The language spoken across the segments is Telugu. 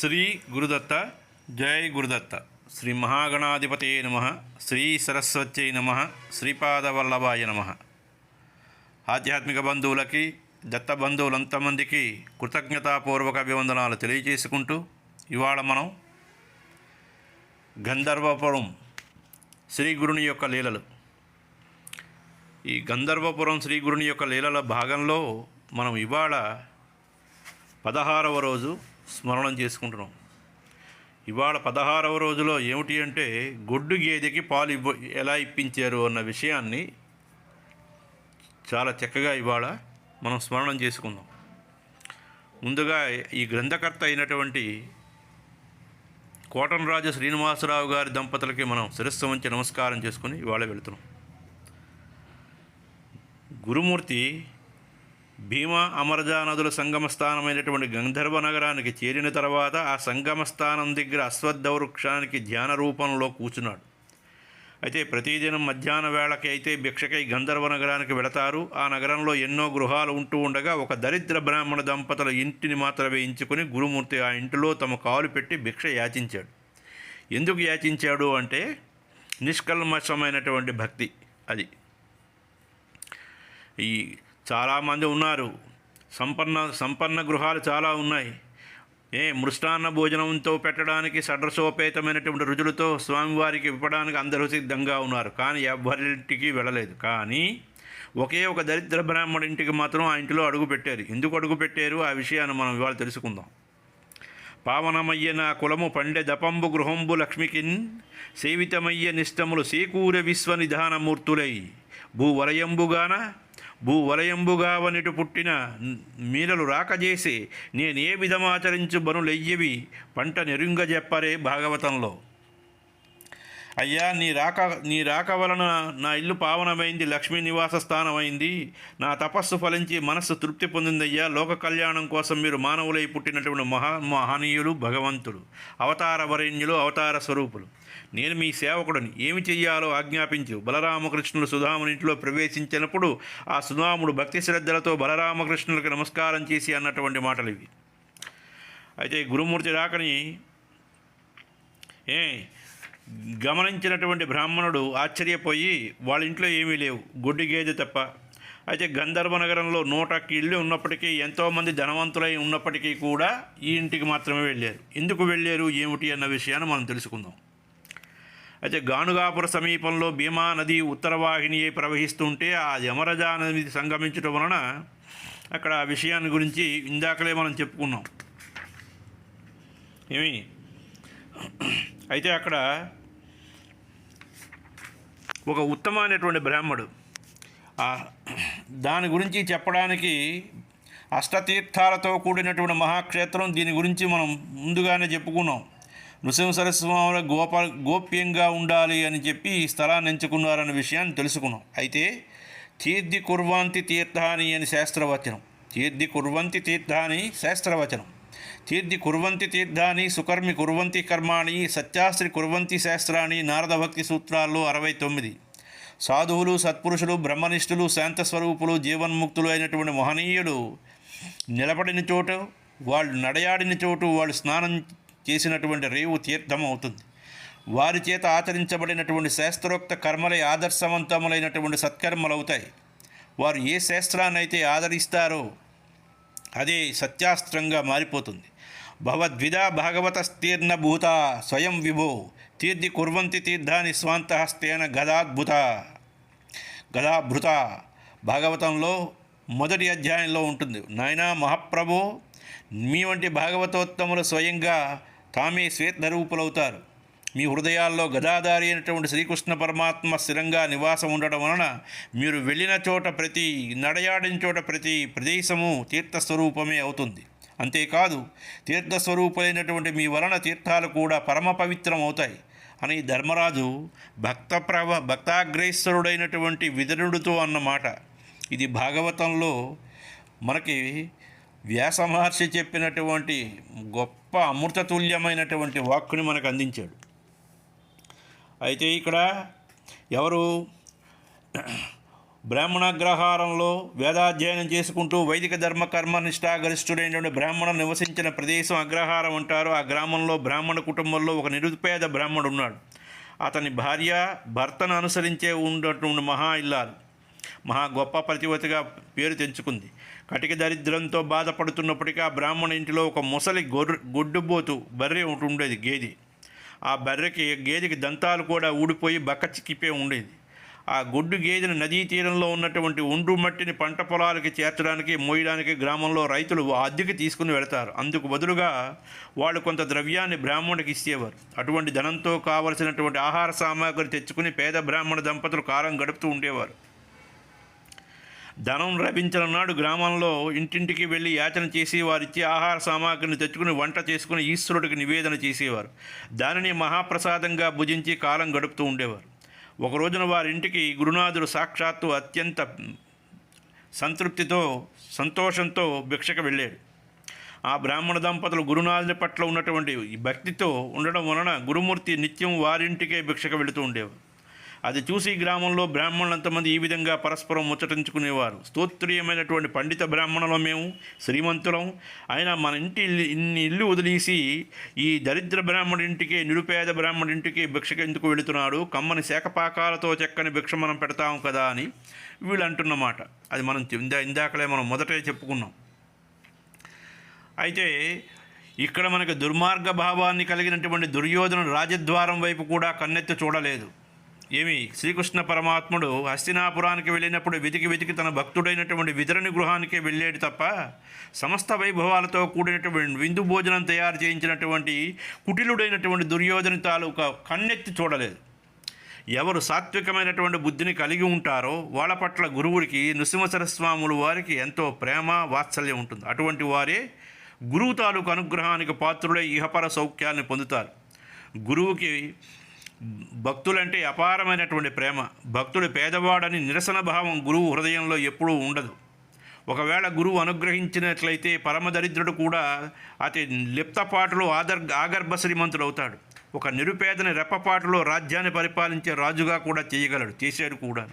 శ్రీ గురుదత్త జై గురుదత్త. శ్రీ మహాగణాధిపతే నమ శ్రీ సరస్వత్యై నమ శ్రీపాదవల్లభాయ నమ. ఆధ్యాత్మిక బంధువులకి దత్త బంధువులంతమందికి కృతజ్ఞతాపూర్వక అభివందనాలు తెలియజేసుకుంటూ ఇవాళ మనం గంధర్వపురం శ్రీ గురుని యొక్క లీలలు. ఈ గంధర్వపురం శ్రీ గురుని యొక్క లీలల భాగంలో మనం ఇవాళ పదహారవ రోజు స్మరణం చేసుకుంటున్నాం. ఇవాళ పదహారవ రోజులో ఏమిటి అంటే గొడ్డు గేదెకి పాలు ఇవ్వ ఎలా ఇప్పించారు అన్న విషయాన్ని చాలా చక్కగా ఇవాళ మనం స్మరణం చేసుకుందాం. ముందుగా ఈ గ్రంథకర్త అయినటువంటి కోటనరాజు శ్రీనివాసరావు గారి దంపతులకి మనం శిరస్సు వంచి నమస్కారం చేసుకుని ఇవాళ వెళుతున్నాం. గురుమూర్తి భీమా అమరజా నదుల సంగమ స్థానమైనటువంటి గంధర్వ నగరానికి చేరిన తర్వాత ఆ సంగమ స్థానం దగ్గర అశ్వత్థ వృక్షానికి ధ్యాన రూపంలో కూర్చున్నాడు అయితే ప్రతిదినం మధ్యాహ్న వేళకి అయితే భిక్షకై గంధర్వ నగరానికి వెళతారు. ఆ నగరంలో ఎన్నో గృహాలు ఉంటూ ఉండగా ఒక దరిద్ర బ్రాహ్మణ దంపతుల ఇంటిని మాత్రమే ఎంచుకుని గురుమూర్తి ఆ ఇంటిలో తమ కాలు పెట్టి భిక్ష యాచించాడు. ఎందుకు యాచించాడు అంటే నిష్కల్మషమైనటువంటి భక్తి అది. ఈ చాలామంది ఉన్నారు. సంపన్న సంపన్న గృహాలు చాలా ఉన్నాయి. ఏ మృష్టాన్న భోజనంతో పెట్టడానికి సడ్రసోపేతమైనటువంటి రుజులతో స్వామివారికి ఇవ్వడానికి అందరూ సిద్ధంగా ఉన్నారు. కానీ ఎవరింటికి వెళ్ళలేదు. కానీ ఒకే ఒక దరిద్ర బ్రాహ్మణ ఇంటికి మాత్రం ఆ ఇంటిలో అడుగు పెట్టారు. ఎందుకు అడుగు పెట్టారు? ఆ విషయాన్ని మనం ఇవాళ తెలుసుకుందాం. పావనమయ్య నా కులము పండె దపంబు గృహంబు లక్ష్మికిన్ సేవితమయ్య నిష్టములు సేకూర విశ్వనిధానమూర్తులై భూవలయంబుగాన భూవలయంబుగావనిటు పుట్టిన మీరలు రాకజేసి నేనే విధమాచరించు బనులెయ్యవి? పంట నెరుంగజెప్పరే భాగవతంలో. అయ్యా నీ రాక నీ రాక వలన నా ఇల్లు పావనమైంది లక్ష్మీ నివాస స్థానమైంది. నా తపస్సు ఫలించి మనస్సు తృప్తి పొందిందయ్యా. లోక కళ్యాణం కోసం మీరు మానవులై పుట్టినటువంటి మహా మహనీయులు భగవంతుడు అవతార వరేణ్యులు అవతార స్వరూపులు. నేను మీ సేవకుడిని. ఏమి చెయ్యాలో ఆజ్ఞాపించు. బలరామకృష్ణులు సుధాముని ఇంట్లో ప్రవేశించినప్పుడు ఆ సుధాముడు భక్తి శ్రద్ధలతో బలరామకృష్ణులకు నమస్కారం చేసి అన్నటువంటి మాటలు ఇవి. అయితే గురుమూర్తి రాకని ఏ గమనించినటువంటి బ్రాహ్మణుడు ఆశ్చర్యపోయి వాళ్ళ ఇంట్లో ఏమీ లేవు. గుడ్డి గేదె తప్ప. అయితే గంధర్వ నగరంలో నూట ఇళ్ళు ఉన్నప్పటికీ ఎంతోమంది ధనవంతులై ఉన్నప్పటికీ కూడా ఈ ఇంటికి మాత్రమే వెళ్ళారు. ఎందుకు వెళ్ళారు? ఏమిటి? అన్న విషయాన్ని మనం తెలుసుకుందాం. అయితే గానుగాపుర సమీపంలో భీమా నది ఉత్తరవాహిని ప్రవహిస్తుంటే ఆ యమరజా నది సంగమించడం వలన అక్కడ ఆ విషయాన్ని గురించి ఇందాకలే మనం చెప్పుకున్నాం. ఏమి? అయితే అక్కడ ఒక ఉత్తమైనటువంటి బ్రాహ్మడు. దాని గురించి చెప్పడానికి అష్టతీర్థాలతో కూడినటువంటి మహాక్షేత్రం దీని గురించి మనం ముందుగానే చెప్పుకున్నాం. నృసింహసరస్వాముల గోప గోప్యంగా ఉండాలి అని చెప్పి ఈ స్థలాన్ని ఎంచుకున్నారన్న విషయాన్ని తెలుసుకున్నాం. అయితే తీర్థి కుర్వంతి తీర్థాని అని శాస్త్రవచనం. తీర్థి కుర్వంతి తీర్థాని శాస్త్రవచనం. తీర్థి కుర్వంతి తీర్థాని సుకర్మి కుర్వంతి కర్మాణి సత్యాస్త్రి కుర్వంతి శాస్త్రాన్ని నారద భక్తి సూత్రాల్లో అరవై తొమ్మిది. సాధువులు సత్పురుషులు బ్రహ్మనిష్ఠులు శాంతస్వరూపులు జీవన్ముక్తులు అయినటువంటి మహనీయులు నిలబడిన చోటు వాళ్ళు నడయాడిన చోటు వాళ్ళు స్నానం చేసినటువంటి రేవు తీర్థం అవుతుంది వారి చేత ఆచరించబడినటువంటి శాస్త్రోక్త కర్మలే ఆదర్శవంతములైనటువంటి సత్కర్మలు అవుతాయి వారు ఏ శాస్త్రాన్నైతే ఆదరిస్తారో అదే సత్యాస్త్రంగా మారిపోతుంది. భవద్విధ భాగవతస్తీర్ణ భూత స్వయం విభో తీర్థి కుర్వంతి తీర్థాని స్వాంతహస్తేన గదాద్భుత గదాభృత భాగవతంలో మొదటి అధ్యాయంలో ఉంటుంది. నాయనా మహాప్రభు మీ వంటి భాగవతోత్తములు స్వయంగా తామే శ్వేతరూపులవుతారు మీ హృదయాల్లో గదాధారి అయినటువంటి శ్రీకృష్ణ పరమాత్మ స్థిరంగా నివాసం ఉండడం వలన మీరు వెళ్ళిన చోట ప్రతి నడయాడిన చోట ప్రతి ప్రదేశము తీర్థస్వరూపమే అవుతుంది. అంతేకాదు తీర్థస్వరూపులైనటువంటి మీ వలన తీర్థాలు కూడా పరమ పవిత్రం అవుతాయి అని ధర్మరాజు భక్త ప్రవ భక్తాగ్రేశ్వరుడైనటువంటి విదరుడితో అన్నమాట. ఇది భాగవతంలో మనకి వ్యాస మహర్షి చెప్పినటువంటి గొప్ప అమృతతుల్యమైనటువంటి వాక్కుని మనకు అందించాడు. అయితే ఇక్కడ ఎవరు బ్రాహ్మణాగ్రహారంలో వేదాధ్యయనం చేసుకుంటూ వైదిక ధర్మ కర్మ నిష్ఠాగరిష్ఠుడైనటువంటి నివసించిన ప్రదేశం అగ్రహారం అంటారు. ఆ గ్రామంలో బ్రాహ్మణ కుటుంబంలో ఒక నిరుపేద బ్రాహ్మణుడు ఉన్నాడు. అతని భార్య భర్తను అనుసరించే ఉన్నటువంటి మహా ఇల్లాలు మహా గొప్ప ప్రతివతిగా పేరు తెంచుకుంది. కటిక దరిద్రంతో బాధపడుతున్నప్పటికీ ఆ బ్రాహ్మణ ఇంటిలో ఒక ముసలి గొర్రె గొడ్డుబోతు బర్రె ఒకటి ఉండేది గేదె. ఆ బర్రెకి గేదెకి దంతాలు కూడా ఊడిపోయి బక్క చిక్కిపోయి ఉండేది. ఆ గొడ్డు గేదెను నదీ తీరంలో ఉన్నటువంటి ఒండ్రు మట్టిని పంట పొలాలకి చేర్చడానికి మోయడానికి గ్రామంలో రైతులు అద్దెకి తీసుకుని వెళతారు. అందుకు బదులుగా వాళ్ళు కొంత ద్రవ్యాన్ని బ్రాహ్మణుడికి ఇచ్చేవారు. అటువంటి ధనంతో కావలసినటువంటి ఆహార సామాగ్రి తెచ్చుకుని పేద బ్రాహ్మణ దంపతులు కారం గడుపుతూ ఉండేవారు. ధనం లభించిన నాడు గ్రామంలో ఇంటింటికి వెళ్ళి యాచన చేసి వారిచ్చే ఆహార సామాగ్రిని తెచ్చుకుని వంట చేసుకుని ఈశ్వరుడికి నివేదన చేసేవారు. దానిని మహాప్రసాదంగా భుజించి కాలం గడుపుతూ ఉండేవారు. ఒక రోజున వారి ఇంటికి గురునాథుడు సాక్షాత్తు అత్యంత సంతృప్తితో సంతోషంతో భిక్షకు వెళ్ళాడు. ఆ బ్రాహ్మణ దంపతులు గురునాథుని పట్ల ఉన్నటువంటి భక్తితో ఉండడం వలన గురుమూర్తి నిత్యం వారింటికే భిక్షకు వెళుతూ ఉండేవారు. అది చూసి గ్రామంలో బ్రాహ్మణులంతమంది ఈ విధంగా పరస్పరం ముచ్చటించుకునేవారు. స్తోత్రీయమైనటువంటి పండిత బ్రాహ్మణులం మేము శ్రీమంతులం. అయినా మన ఇంటి ఇల్లు- ఇన్ని ఇల్లు వదిలేసి ఈ దరిద్ర బ్రాహ్మణింటికి నిరుపేద బ్రాహ్మణింటికి భిక్షకు ఎందుకు వెళుతున్నాడు? కమ్మని శాఖపాకాలతో చెక్కని భిక్ష మనం పెడతాం కదా అని వీళ్ళు అంటున్నమాట. అది మనం ఇందా ఇందాకలే మనం మొదటే చెప్పుకున్నాం. అయితే ఇక్కడ మనకు దుర్మార్గ భావాన్ని కలిగినటువంటి దుర్యోధన రాజద్వారం వైపు కూడా కన్నెత్తి చూడలేదు. ఏమి? శ్రీకృష్ణ పరమాత్ముడు హస్తినాపురానికి వెళ్ళినప్పుడు వెతికి వెతికి తన భక్తుడైనటువంటి వితరణి గృహానికే వెళ్ళాడు తప్ప సమస్త వైభవాలతో కూడినటువంటి విందు భోజనం తయారు చేయించినటువంటి కుటిలుడైనటువంటి దుర్యోధన తాలూకా కన్నెత్తి చూడలేదు. ఎవరు సాత్వికమైనటువంటి బుద్ధిని కలిగి ఉంటారో వాళ్ళ పట్ల గురువుడికి నృసింహసరస్వాములు వారికి ఎంతో ప్రేమ వాత్సల్యం ఉంటుంది. అటువంటి వారే గురువు తాలూకు అనుగ్రహానికి పాత్రుడై ఇహపర సౌఖ్యాన్ని పొందుతారు. గురువుకి భక్తులంటే అపారమైనటువంటి ప్రేమ. భక్తుడు పేదవాడని నిరసన భావం గురువు హృదయంలో ఎప్పుడూ ఉండదు. ఒకవేళ గురువు అనుగ్రహించినట్లయితే పరమదరిద్రుడు కూడా అతి లిప్తపాటులో ఆదర్ ఆగర్భ శ్రీమంతుడు అవుతాడు ఒక నిరుపేదని రెప్పపాటులో రాజ్యాన్ని పరిపాలించే రాజుగా కూడా చేయగలడు చేశాడు కూడా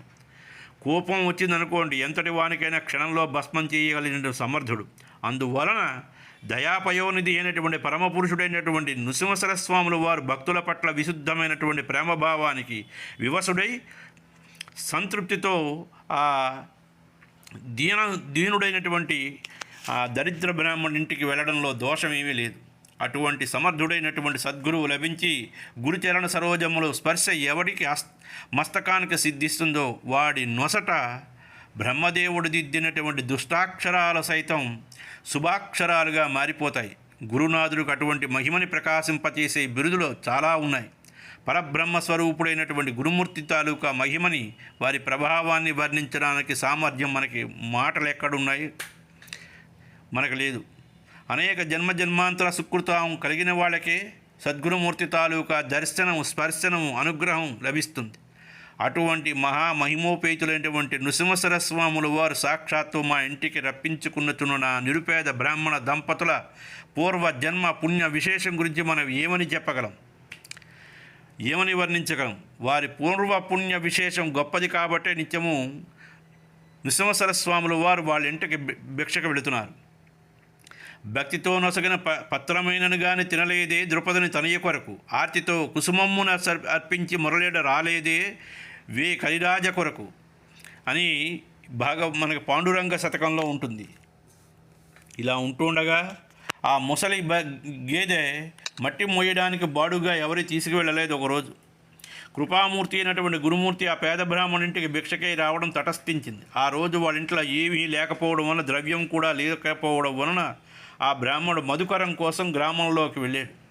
కోపం వచ్చిందనుకోండి ఎంతటి వానికైనా క్షణంలో భస్మం చేయగలిగిన సమర్థుడు. అందువలన దయాపయోనిధి అయినటువంటి పరమపురుషుడైనటువంటి నృసింహసరస్వాములు వారు భక్తుల పట్ల విశుద్ధమైనటువంటి ప్రేమభావానికి వివసుడై సంతృప్తితో ఆ దీన దీనుడైనటువంటి ఆ దరిద్ర బ్రాహ్మణుడి ఇంటికి వెళ్ళడంలో దోషం ఏమీ లేదు. అటువంటి సమర్థుడైనటువంటి సద్గురువు లభించి గురుచరణ సరోజములు స్పర్శ ఎవడికి మస్తకానికి సిద్ధిస్తుందో వాడి నొసట బ్రహ్మదేవుడు దిద్దినటువంటి దుష్టాక్షరాలు సైతం శుభాక్షరాలుగా మారిపోతాయి. గురునాథుడికి అటువంటి మహిమని ప్రకాశింపచేసే బిరుదులు చాలా ఉన్నాయి. పరబ్రహ్మ స్వరూపుడైనటువంటి గురుమూర్తి తాలూకా మహిమని వారి ప్రభావాన్ని వర్ణించడానికి సామర్థ్యం మనకి మాటలు ఎక్కడున్నాయి? మనకు లేదు. అనేక జన్మ జన్మాంతర సుకృతం కలిగిన వాళ్ళకే సద్గురుమూర్తి తాలూకా దర్శనం స్పర్శనము అనుగ్రహం లభిస్తుంది. అటువంటి మహామహిమోపేతులైనటువంటి నృసింహసరస్వాములు వారు సాక్షాత్తు మా ఇంటికి రప్పించుకున్నతున్న నా నిరుపేద బ్రాహ్మణ దంపతుల పూర్వ జన్మ పుణ్య విశేషం గురించి మనం ఏమని చెప్పగలం? ఏమని వర్ణించగలం? వారి పూర్వ పుణ్య విశేషం గొప్పది కాబట్టే నిత్యము నృసింహసరస్వాములు వారు వాళ్ళ ఇంటికి భిక్షకు వెళుతున్నారు. భక్తితో నొసగిన ప పత్రమైనను గాని తినలేదే ద్రుపదని తనయ కొరకు. ఆర్తితో కుసుమమ్మున సర్ అర్పించి మురళీడ రాలేదే వే కలిరాజ కొరకు అని బాగా మనకి పాండురంగ శతకంలో ఉంటుంది. ఇలా ఉంటుండగా ఆ ముసలి బ గేదె మట్టి మోయడానికి బాడుగా ఎవరి తీసుకువెళ్ళలేదు ఒకరోజు. కృపామూర్తి అయినటువంటి గురుమూర్తి ఆ పేద బ్రాహ్మణింటికి భిక్షకై రావడం తటస్థించింది. ఆ రోజు వాళ్ళ ఇంట్లో ఏమీ లేకపోవడం వలన ద్రవ్యం కూడా లేకపోవడం వలన ఆ బ్రాహ్మణుడు మధుకరం కోసం గ్రామంలోకి వెళ్ళాడు.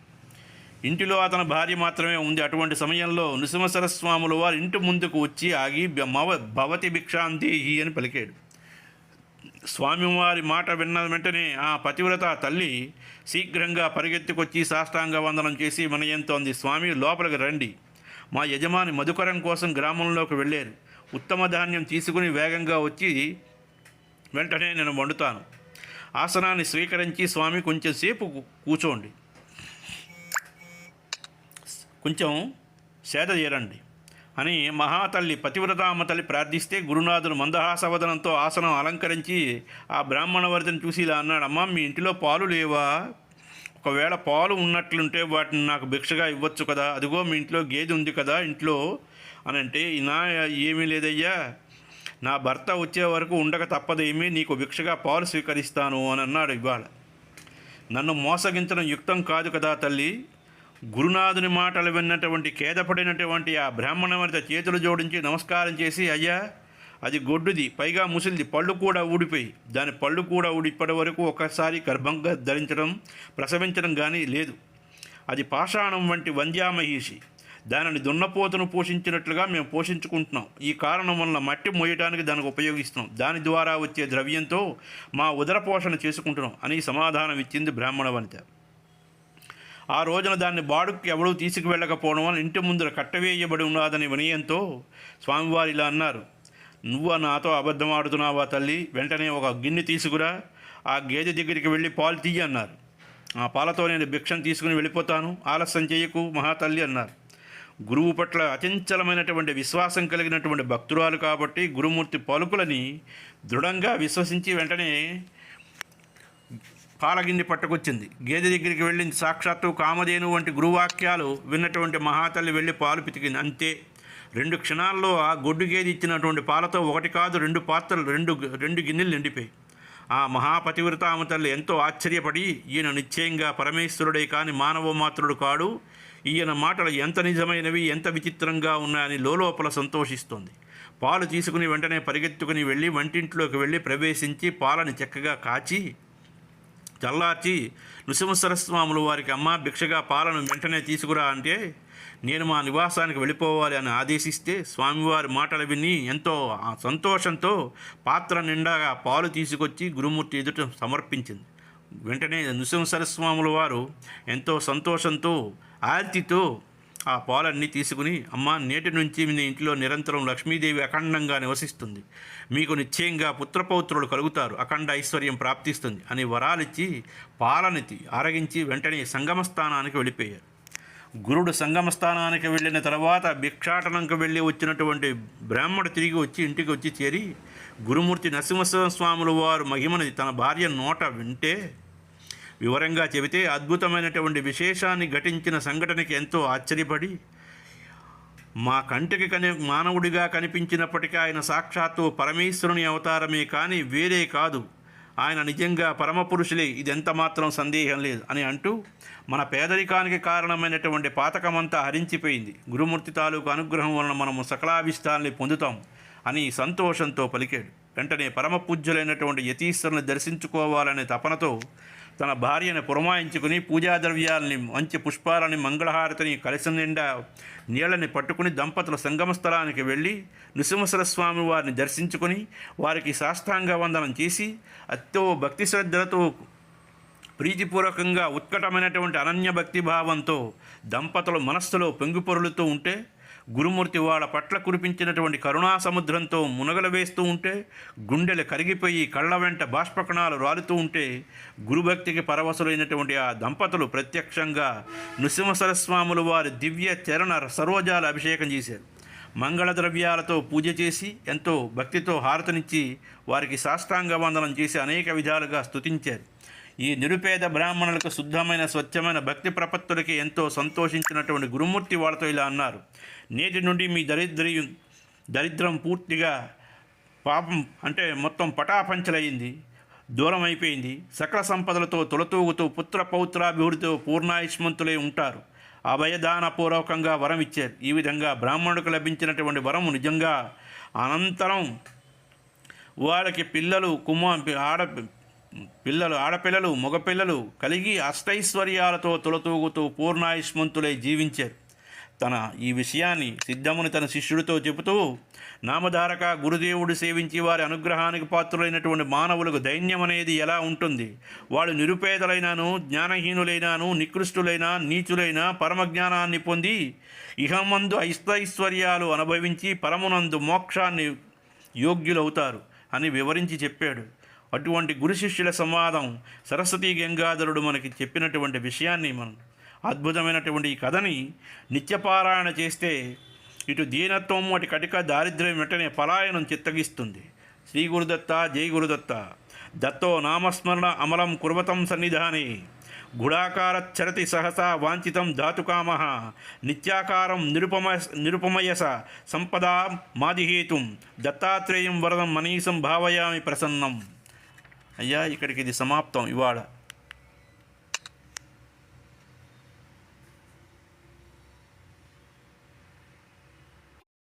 ఇంటిలో అతని భార్య మాత్రమే ఉంది. అటువంటి సమయంలో నృసింహసరస్వాములు వారు ఇంటి ముందుకు వచ్చి ఆగి మవ భవతి భిక్షాంతి అని పలికాడు. స్వామివారి మాట విన్న వెంటనే ఆ పతివ్రత తల్లి శీఘ్రంగా పరిగెత్తుకొచ్చి సాష్టాంగ వందనం చేసి మనయంతోంది స్వామి లోపలికి రండి. మా యజమాని మధుకరం కోసం గ్రామంలోకి వెళ్ళారు. ఉత్తమ ధాన్యం తీసుకుని వేగంగా వచ్చి వెంటనే నేను వండుతాను. ఆసనాన్ని స్వీకరించి స్వామి కొంచెం సేపు కూర్చోండి కొంచెం సేద చేరండి అని మహాతల్లి పతివ్రతామ తల్లి ప్రార్థిస్తే గురునాథుడు మందహాసవదనంతో ఆసనం అలంకరించి ఆ బ్రాహ్మణవర్తిని చూసి ఇలా అన్నాడు అమ్మ మీ ఇంటిలో పాలు లేవా? ఒకవేళ పాలు ఉన్నట్లుంటే వాటిని నాకు భిక్షగా ఇవ్వచ్చు కదా. అదిగో మీ ఇంట్లో గేదె ఉంది కదా ఇంట్లో. అని అంటే నా ఏమీ లేదయ్యా. నా భర్త వచ్చే వరకు ఉండక తప్పదేమీ. నీకు భిక్షగా పాలు స్వీకరిస్తాను అని అన్నాడు ఇవాళ. నన్ను మోసగించడం యుక్తం కాదు కదా తల్లి. గురునాథుని మాటలు విన్నటువంటి ఖేదపడినటువంటి ఆ బ్రాహ్మణవర్త చేతులు జోడించి నమస్కారం చేసి అయ్యా అది గొడ్డుది పైగా ముసిలిది పళ్ళు కూడా ఊడిపోయి దాని పళ్ళు కూడా ఊడి వరకు ఒక్కసారి గర్భంగా ధరించడం ప్రసవించడం కానీ లేదు. అది పాషాణం వంటి వంద్యామహిషి. దానిని దున్నపోతను పోషించినట్లుగా మేము పోషించుకుంటున్నాం. ఈ కారణం వల్ల మట్టి మోయడానికి దానికి ఉపయోగిస్తున్నాం. దాని ద్వారా వచ్చే ద్రవ్యంతో మా ఉదర పోషణ చేసుకుంటున్నాం అని సమాధానం ఇచ్చింది బ్రాహ్మణ వనిత ఆ రోజున దాన్ని బాడుకు ఎవడూ తీసుకువెళ్ళకపోవడం వల్ల ఇంటి ముందర కట్టవేయబడి ఉన్నదని వినయంతో స్వామివారు ఇలా అన్నారు. నువ్వు నాతో అబద్ధం ఆడుతున్నావా తల్లి? వెంటనే ఒక గిన్నె తీసుకురా. ఆ గేదె దగ్గరికి వెళ్ళి పాలు తీయి అన్నారు. ఆ పాలతో నేను భిక్షను తీసుకుని వెళ్ళిపోతాను. ఆలస్యం చేయకు మహాతల్లి అన్నారు. గురువు పట్ల అచంచలమైనటువంటి విశ్వాసం కలిగినటువంటి భక్తురాలు కాబట్టి గురుమూర్తి పలుకులని దృఢంగా విశ్వసించి వెంటనే పాలగిన్నె పట్టుకొచ్చింది. గేదె దగ్గరికి వెళ్ళింది. సాక్షాత్తు కామధేను వంటి గురువాక్యాలు విన్నటువంటి మహాతల్లి వెళ్ళి పాలు పితికింది. అంతే. రెండు క్షణాల్లో ఆ గొడ్డు గేదె ఇచ్చినటువంటి పాలతో ఒకటి కాదు రెండు పాత్రలు రెండు రెండు గిన్నెలు నిండిపోయి ఆ మహాపతివ్రతామ తల్లి ఎంతో ఆశ్చర్యపడి ఈయన నిశ్చయంగా పరమేశ్వరుడే కాని మానవ మాత్రుడు కాడు. ఈయన మాటలు ఎంత నిజమైనవి ఎంత విచిత్రంగా ఉన్నాయని లోలోపల సంతోషిస్తోంది. పాలు తీసుకుని వెంటనే పరిగెత్తుకుని వెళ్ళి వంటింట్లోకి వెళ్ళి ప్రవేశించి పాలని చక్కగా కాచి చల్లార్చి నృసింహసరస్వాములు వారికి అమ్మ భిక్షగా పాలను వెంటనే తీసుకురా అంటే నేను మా నివాసానికి వెళ్ళిపోవాలి అని ఆదేశిస్తే స్వామివారి మాటలు విని ఎంతో సంతోషంతో పాత్ర నిండాగా పాలు తీసుకొచ్చి గురుమూర్తి ఎదుట సమర్పించింది. వెంటనే నృసింహసరస్వాముల వారు ఎంతో సంతోషంతో ఆర్తితో ఆ పాలన్నీ తీసుకుని అమ్మ నేటి నుంచి మీ ఇంట్లో నిరంతరం లక్ష్మీదేవి అఖండంగా నివసిస్తుంది. మీకు నిశ్చయంగా పుత్రపౌత్రులు కలుగుతారు. అఖండ ఐశ్వర్యం ప్రాప్తిస్తుంది. అని వరాలిచ్చి పాలనితి ఆరగించి వెంటనే సంగమస్థానానికి వెళ్ళిపోయారు. గురుడు సంగమస్థానానికి వెళ్ళిన తర్వాత భిక్షాటనంకు వెళ్ళి వచ్చినటువంటి బ్రాహ్మడు తిరిగి వచ్చి ఇంటికి వచ్చి చేరి గురుమూర్తి నరసింహ స్వాములు వారు మహిమని తన భార్య నోట వింటే వివరంగా చెబితే అద్భుతమైనటువంటి విశేషాన్ని ఘటించిన సంఘటనకి ఎంతో ఆశ్చర్యపడి మా కంటికి కని మానవుడిగా కనిపించినప్పటికీ ఆయన సాక్షాత్తు పరమేశ్వరుని అవతారమే కానీ వేరే కాదు. ఆయన నిజంగా పరమపురుషులే. ఇది ఎంత మాత్రం సందేహం లేదు అని అంటూ మన పేదరికానికి కారణమైనటువంటి పాతకమంతా హరించిపోయింది. గురుమూర్తి తాలూకు అనుగ్రహం వలన మనము సకలావిష్టాల్ని పొందుతాం అని సంతోషంతో పలికాడు. వెంటనే పరమ పూజ్యులైనటువంటి యతీశ్వరుని దర్శించుకోవాలనే తపనతో తన భార్యను పురమాయించుకుని పూజా ద్రవ్యాలని మంచి పుష్పాలని మంగళహారతిని కలిసి నిండా నీళ్ళని పట్టుకుని దంపతుల సంగమ స్థలానికి వెళ్ళి నృసింహసరస్వామి వారిని దర్శించుకుని వారికి సాష్టాంగ వందనం చేసి అత్తో భక్తి శ్రద్ధలతో ప్రీతిపూర్వకంగా ఉత్కటమైనటువంటి అనన్య భక్తి భావంతో దంపతుల మనస్సులో పొంగిపొరులుతూ ఉంటే గురుమూర్తి వాళ్ళ పట్ల కురిపించినటువంటి కరుణా సముద్రంతో మునగలు వేస్తూ ఉంటే గుండెలు కరిగిపోయి కళ్ళ వెంట బాష్పకణాలు రాలుతూ ఉంటే గురుభక్తికి పరవశులైనటువంటి ఆ దంపతులు ప్రత్యక్షంగా నృసింహసరస్వాములు వారి దివ్య చరణ సరోజాల అభిషేకం చేశారు. మంగళ ద్రవ్యాలతో పూజ చేసి ఎంతో భక్తితో హారతనిచ్చి వారికి సాష్టాంగ వందనం చేసి అనేక విధాలుగా స్తుతించారు. ఈ నిరుపేద బ్రాహ్మణులకు శుద్ధమైన స్వచ్ఛమైన భక్తి ప్రపత్తులకి ఎంతో సంతోషించినటువంటి గురుమూర్తి వాళ్ళతో ఇలా అన్నారు. నేటి నుండి మీ దరిద్రి దరిద్రం పూర్తిగా పాపం అంటే మొత్తం పటాపంచలయ్యింది దూరం అయిపోయింది సకల సంపదలతో తొలతూగుతూ పుత్ర పౌత్రాభివృద్ధితో పూర్ణాయుష్మంతులై ఉంటారు. అభయదాన పూర్వకంగా వరం ఇచ్చారు. ఈ విధంగా బ్రాహ్మణుడికి లభించినటువంటి వరం నిజంగా అనంతరం వాళ్ళకి పిల్లలు కుమ ఆడ పిల్లలు ఆడపిల్లలు మగపిల్లలు కలిగి అష్టైశ్వర్యాలతో తొలతూగుతూ పూర్ణాయుష్మంతులై జీవించారు. తన ఈ విషయాన్ని సిద్ధముని తన శిష్యుడితో చెబుతూ నామధారక గురుదేవుడు సేవించి వారి అనుగ్రహానికి పాత్రులైనటువంటి మానవులకు దైన్యం అనేది ఎలా ఉంటుంది? వాళ్ళు నిరుపేదలైనాను జ్ఞానహీనులైనాను నికృష్టులైన నీచులైన పరమజ్ఞానాన్ని పొంది ఇహమందు ఐస్తైశ్వర్యాలు అనుభవించి పరమునందు మోక్షాన్ని యోగ్యులవుతారు అని వివరించి చెప్పాడు. అటువంటి గురు శిష్యుల సంవాదం సరస్వతీ గంగాధరుడు మనకి చెప్పినటువంటి విషయాన్ని మనం అద్భుతమైనటువంటి ఈ కథని నిత్యపారాయణ చేస్తే ఇటు దీనత్వం అటు కటిక దారిద్ర్యం వెంటనే పలాయనం చిత్తగిస్తుంది. శ్రీ గురుదత్త జై గురుదత్త. దత్తో నామస్మరణ అమలం కుర్వతం సన్నిధానే. గుడాకారచ్చరతి సహసా వాంఛితం ధాతుకామ నిత్యాకారం నిరుపమ నిరుపమయస సంపదా మాదిహేతుం. దత్తాత్రేయం వరదం మనీసం భావయామి ప్రసన్నం. అయ్యా ఇక్కడికి ఇది సమాప్తం. ఇవాళ